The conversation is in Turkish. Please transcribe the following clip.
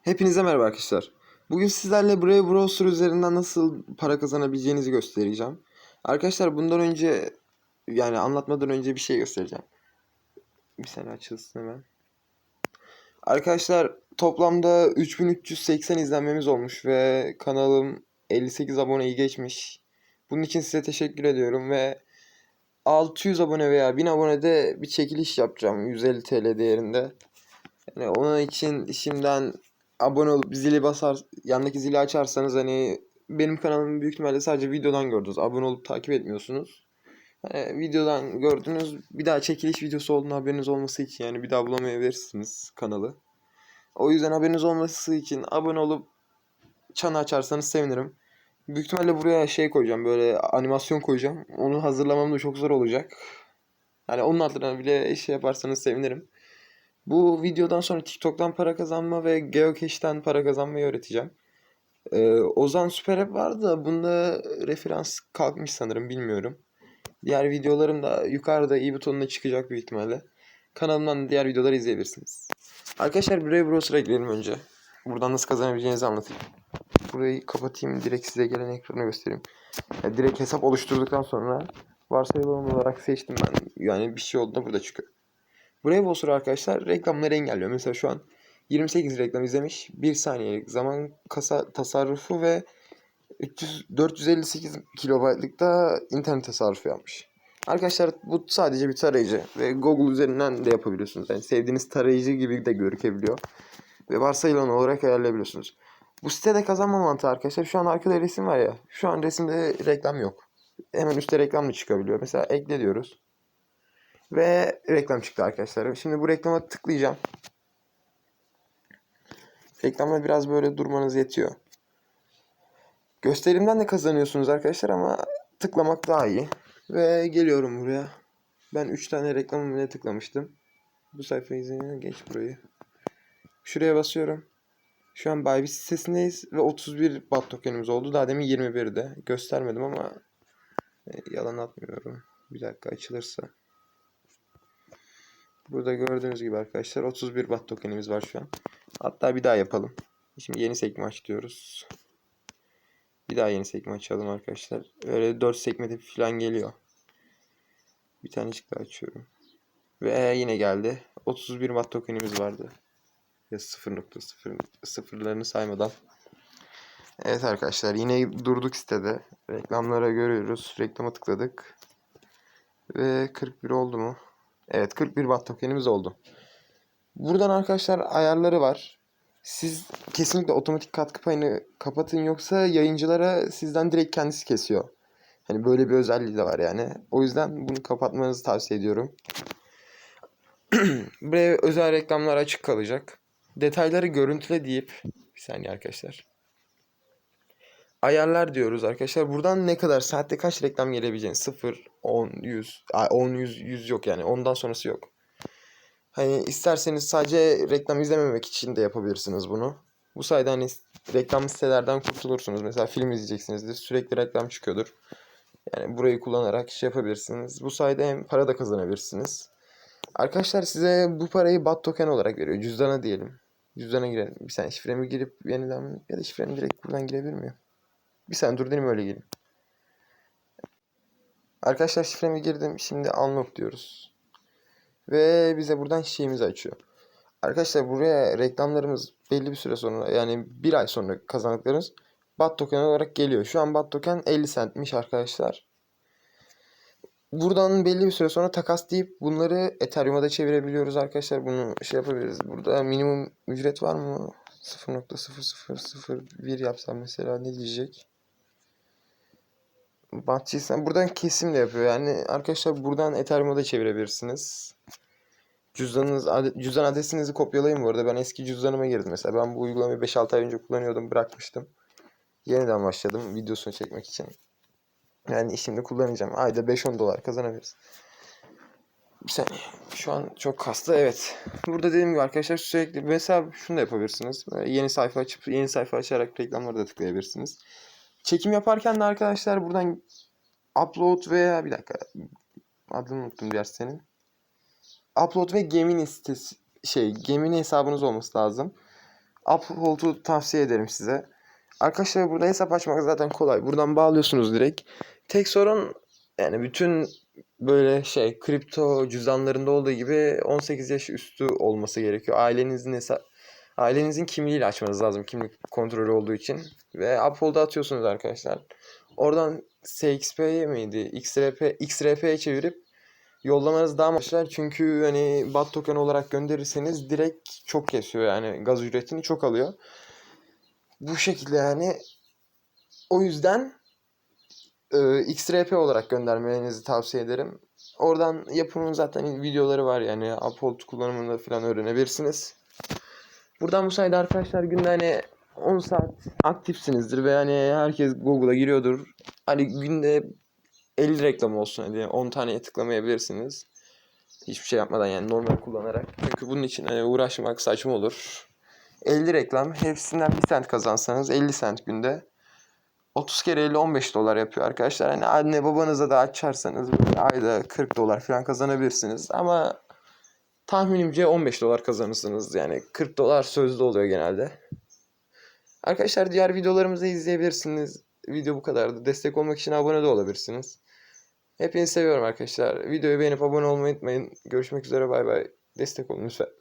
Hepinize merhaba arkadaşlar. Bugün sizlerle Brave Browser üzerinden nasıl para kazanabileceğinizi göstereceğim. Arkadaşlar bundan önce yani anlatmadan önce bir şey göstereceğim. Bir saniye açılsın hemen. Arkadaşlar toplamda 3380 izlenmemiz olmuş ve kanalım 58 aboneyi geçmiş. Bunun için size teşekkür ediyorum ve 600 abone veya 1000 abonede bir çekiliş yapacağım 150 TL değerinde. Yani onun için şimdiden abone olup zili basar, yandaki zili açarsanız hani benim kanalımı büyük ihtimalle sadece videodan gördünüz. Abone olup takip etmiyorsunuz. Hani videodan gördünüz. Bir daha çekiliş videosu olduğunu haberiniz olması için yani bir daha bulamayabilirsiniz kanalı. O yüzden haberiniz olması için abone olup çanı açarsanız sevinirim. Büyük ihtimalle buraya şey koyacağım böyle animasyon koyacağım. Onu hazırlamam da çok zor olacak. Yani onun adına bile şey yaparsanız sevinirim. Bu videodan sonra TikTok'tan para kazanma ve Geocache'ten para kazanmayı öğreteceğim. Ee, Ozan Süper App vardı da bunda referans kalkmış sanırım bilmiyorum. Diğer videolarım da yukarıda i butonuna çıkacak büyük ihtimalle. Kanalımdan diğer videoları izleyebilirsiniz. Arkadaşlar Brave Browser'a girelim önce. Buradan nasıl kazanabileceğinizi anlatayım. Burayı kapatayım direkt size gelen ekranı göstereyim. Yani direkt hesap oluşturduktan sonra varsayılan olarak seçtim ben. Yani bir şey olduğunda burada çıkıyor. Brave arkadaşlar reklamları engelliyor. Mesela şu an 28 reklam izlemiş. 1 saniyelik zaman kasa tasarrufu ve 300, 458 kilobaytlık da internet tasarrufu yapmış. Arkadaşlar bu sadece bir tarayıcı ve Google üzerinden de yapabiliyorsunuz. Yani sevdiğiniz tarayıcı gibi de görükebiliyor. Ve varsayılan olarak ayarlayabiliyorsunuz. Bu sitede kazanma mantığı arkadaşlar. Şu an arkada resim var ya. Şu an resimde reklam yok. Hemen üstte reklam da çıkabiliyor. Mesela ekle diyoruz. Ve reklam çıktı arkadaşlar. Şimdi bu reklama tıklayacağım. Reklamda biraz böyle durmanız yetiyor. Gösterimden de kazanıyorsunuz arkadaşlar ama tıklamak daha iyi. Ve geliyorum buraya. Ben 3 tane reklamı bile tıklamıştım. Bu sayfayı izleyin. Geç burayı. Şuraya basıyorum. Şu an Bybit sitesindeyiz ve 31 bat tokenimiz oldu. Daha demin 21'de. Göstermedim ama e, yalan atmıyorum. Bir dakika açılırsa. Burada gördüğünüz gibi arkadaşlar 31 bat tokenimiz var şu an. Hatta bir daha yapalım. Şimdi yeni sekme aç diyoruz. Bir daha yeni sekme açalım arkadaşlar. Öyle 4 sekmede falan geliyor. Bir tanecik daha açıyorum. Ve yine geldi. 31 watt tokenimiz vardı. Ya 0.0 sıfırlarını saymadan. Evet arkadaşlar yine durduk sitede. Reklamlara görüyoruz. Reklama tıkladık. Ve 41 oldu mu? Evet 41 watt tokenimiz oldu. Buradan arkadaşlar ayarları var. Siz kesinlikle otomatik katkı payını kapatın yoksa yayıncılara sizden direkt kendisi kesiyor. Hani böyle bir özelliği de var yani. O yüzden bunu kapatmanızı tavsiye ediyorum. Buraya özel reklamlar açık kalacak. Detayları görüntüle deyip bir saniye arkadaşlar. Ayarlar diyoruz arkadaşlar. Buradan ne kadar saatte kaç reklam gelebileceğini 0, 10, 100, 10, 100, 100 yok yani. Ondan sonrası yok. Hani isterseniz sadece reklam izlememek için de yapabilirsiniz bunu. Bu sayede hani reklam sitelerden kurtulursunuz. Mesela film izleyeceksinizdir. Sürekli reklam çıkıyordur. Yani burayı kullanarak şey yapabilirsiniz. Bu sayede hem para da kazanabilirsiniz. Arkadaşlar size bu parayı BAT token olarak veriyor. Cüzdana diyelim. Cüzdana girelim. Bir saniye şifremi girip yeniden ya da şifremi direkt buradan girebilir miyim? Bir saniye dur dedim öyle gireyim. Arkadaşlar şifremi girdim. Şimdi unlock diyoruz. Ve bize buradan şeyimizi açıyor. Arkadaşlar buraya reklamlarımız belli bir süre sonra yani bir ay sonra kazandıklarımız BAT token olarak geliyor. Şu an BAT token 50 centmiş arkadaşlar. Buradan belli bir süre sonra takas deyip bunları Ethereum'a da çevirebiliyoruz arkadaşlar. Bunu şey yapabiliriz. Burada minimum ücret var mı? 0.0001 yapsam mesela ne diyecek? Bantçıysan buradan kesim de yapıyor. Yani arkadaşlar buradan Ethereum'a da çevirebilirsiniz. Cüzdanınız, ade- cüzdan adresinizi kopyalayın bu arada. Ben eski cüzdanıma girdim mesela. Ben bu uygulamayı 5-6 ay önce kullanıyordum. Bırakmıştım. Yeniden başladım videosunu çekmek için. Yani şimdi kullanacağım. Ayda 5-10 dolar kazanabiliriz. Bir saniye. Şu an çok kastı. Evet. Burada dediğim gibi arkadaşlar sürekli mesela şunu da yapabilirsiniz. Yeni sayfa açıp yeni sayfa açarak reklamları da tıklayabilirsiniz. Çekim yaparken de arkadaşlar buradan upload veya bir dakika adını unuttum diğer senin. Upload ve Gemini sitesi şey Gemini hesabınız olması lazım. Uphold'u tavsiye ederim size. Arkadaşlar burada hesap açmak zaten kolay. Buradan bağlıyorsunuz direkt. Tek sorun yani bütün böyle şey kripto cüzdanlarında olduğu gibi 18 yaş üstü olması gerekiyor. Ailenizin hesap ailenizin kimliğiyle açmanız lazım kimlik kontrolü olduğu için. Ve Uphold'a atıyorsunuz arkadaşlar. Oradan SXP'ye miydi? XRP, XRP'ye çevirip yollamanız daha başlar. Çünkü hani BAT token olarak gönderirseniz direkt çok kesiyor yani gaz ücretini çok alıyor. Bu şekilde yani o yüzden e, XRP olarak göndermenizi tavsiye ederim. Oradan yapımın zaten videoları var yani Uphold kullanımında falan öğrenebilirsiniz. Buradan bu sayede arkadaşlar günde hani 10 saat aktifsinizdir ve hani herkes Google'a giriyordur. Hani günde 50 reklam olsun hadi 10 taneye tıklamayabilirsiniz. Hiçbir şey yapmadan yani normal kullanarak. Çünkü bunun için hani uğraşmak saçma olur. 50 reklam hepsinden 1 sent kazansanız 50 sent günde 30 kere 50 15 dolar yapıyor arkadaşlar. Hani anne babanıza da açarsanız ayda 40 dolar falan kazanabilirsiniz. Ama tahminimce 15 dolar kazanırsınız. Yani 40 dolar sözlü oluyor genelde. Arkadaşlar diğer videolarımızı izleyebilirsiniz. Video bu kadardı. Destek olmak için abone de olabilirsiniz. Hepinizi seviyorum arkadaşlar. Videoyu beğenip abone olmayı unutmayın. Görüşmek üzere bay bay. Destek olun lütfen.